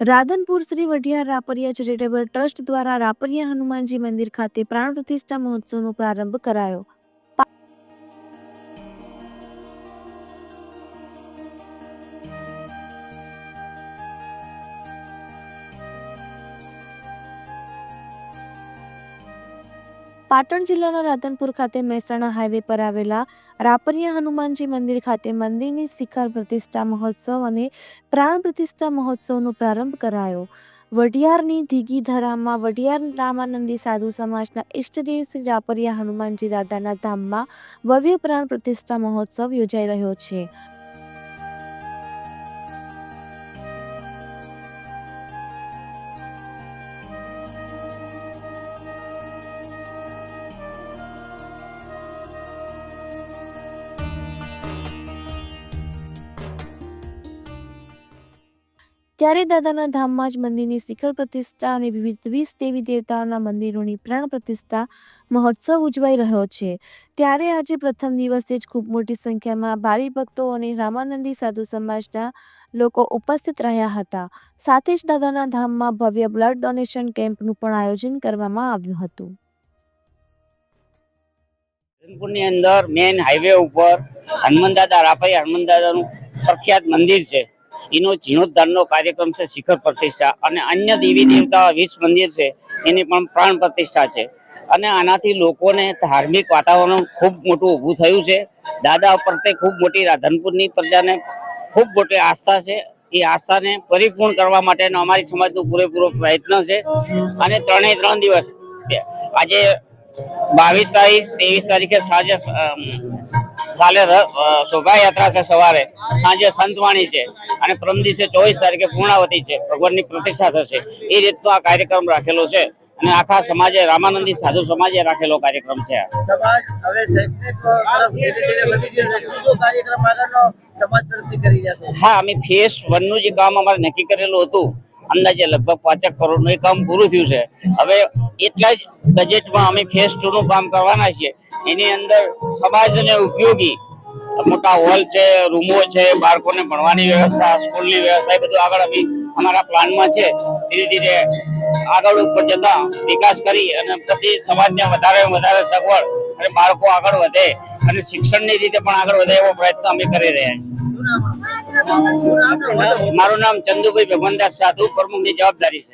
Radhanpur Shri Vadhiyar Rapariya charitable trust દ્વારા રાપરિયા હનુમાનજી મંદિર ખાતે પ્રાણ પ્રતિષ્ઠા મહોત્સવનો પ્રારંભ કરાયો. પાટણ જિલ્લાના રાધનપુર ખાતે મહેસાણા હાઈવે પર આવેલા રાપરિયા હનુમાનજી મંદિર ખાતે મંદિરની શિખર પ્રતિષ્ઠા મહોત્સવ અને પ્રાણ પ્રતિષ્ઠા મહોત્સવનો પ્રારંભ કરાયો. વઢિયારની ધીગી ધરામાં વઢિયાર રામાનંદી સાધુ સમાજના ઈષ્ટદેવ શ્રી રાપરિયા હનુમાનજી દાદાના ધામમાં ભવ્ય પ્રાણ પ્રતિષ્ઠા મહોત્સવ યોજાઈ રહ્યો છે. ત્યારે દાદાના ધામમાં જ મંદિરની શિખર પ્રતિષ્ઠા અને વિવિધ વીસ દેવી દેવતાઓના મંદિરોની પ્રાણ પ્રતિષ્ઠા મહોત્સવ ઉજવાઈ રહ્યો છે. ત્યારે આજે પ્રથમ દિવસે જ ખૂબ મોટી સંખ્યામાં ભાવિ ભક્તો અને રામાનંદી સાધુ સમાજના લોકો ઉપસ્થિત રહ્યા હતા. સાથે જ દાદાના ધામમાં ભવ્ય બ્લડ ડોનેશન કેમ્પનું પણ આયોજન કરવામાં આવ્યું હતું. ધરમપુરની અંદર મેઇન હાઈવે ઉપર હનુમાન દાદા રાફાઈ હનુમાન દાદાનું પ્રખ્યાત મંદિર છે. એનો જીર્ણોદ્ધારનો કાર્યક્રમ છે, શિખર પ્રતિષ્ઠા. અને અન્ય દેવી દેવતા વીસ મંદિર છે, એની પણ પ્રાણ પ્રતિષ્ઠા છે. અને આનાથી લોકોને ધાર્મિક વાતાવરણ ખૂબ મોટું ઊભું થયું છે. દાદા પ્રત્યે ખૂબ મોટી રાધનપુરની પ્રજાને ખૂબ મોટી આસ્થા છે. એ આસ્થાને પરિપૂર્ણ કરવા માટેનો અમારી સમાજનો પૂરેપૂરો પ્રયત્ન છે. અને ત્રણેય ત્રણ દિવસ આજે બાવીસ તારીખ, ત્રેવીસ તારીખે સાંજે કાલે શોભાયાત્રા છે સવારે. સાંજે સંતવાણી છે. અને પરમ દિવસે ચોવીસ તારીખે પૂર્ણાવતી છે. ભગવાનની પ્રતિષ્ઠા થશે. એ રીતનો આ કાર્યક્રમ રાખેલો છે. અને આખા સમાજે રામાનંદી સાધુ સમાજે રાખેલો કાર્યક્રમ છે સમાજ હવે કાર્યક્રમ આગળનો સમાજ તરફથી કરી હા અમે ફેસ વનનું જે કામ અમારે નક્કી કરેલું હતું અંદાજે લગભગ પાંચેક કરોડનું એ કામ પૂરું થયું છે. હવે એટલા જ બજેટમાં અમે ફેસ ટુ નું કામ કરવાના છીએ. એની અંદર સમાજને ઉપયોગી મોટા હોલ છે, રૂમો છે, બાળકોને ભણવાની વ્યવસ્થા, સ્કૂલની વ્યવસ્થા, એ બધું આગળ અમે અમારા પ્લાનમાં છે. ધીરે ધીરે આગળ ઉપર જતા વિકાસ કરી અને બધી સમાજને વધારે વધારે સગવડ અને બાળકો આગળ વધે અને શિક્ષણની રીતે પણ આગળ વધે એવો પ્રયત્ન અમે કરી રહ્યા છીએ. મારું નામ ચંદુભાઈ ભગવાનદાસ સાધુ પ્રમુખની જવાબદારી છે.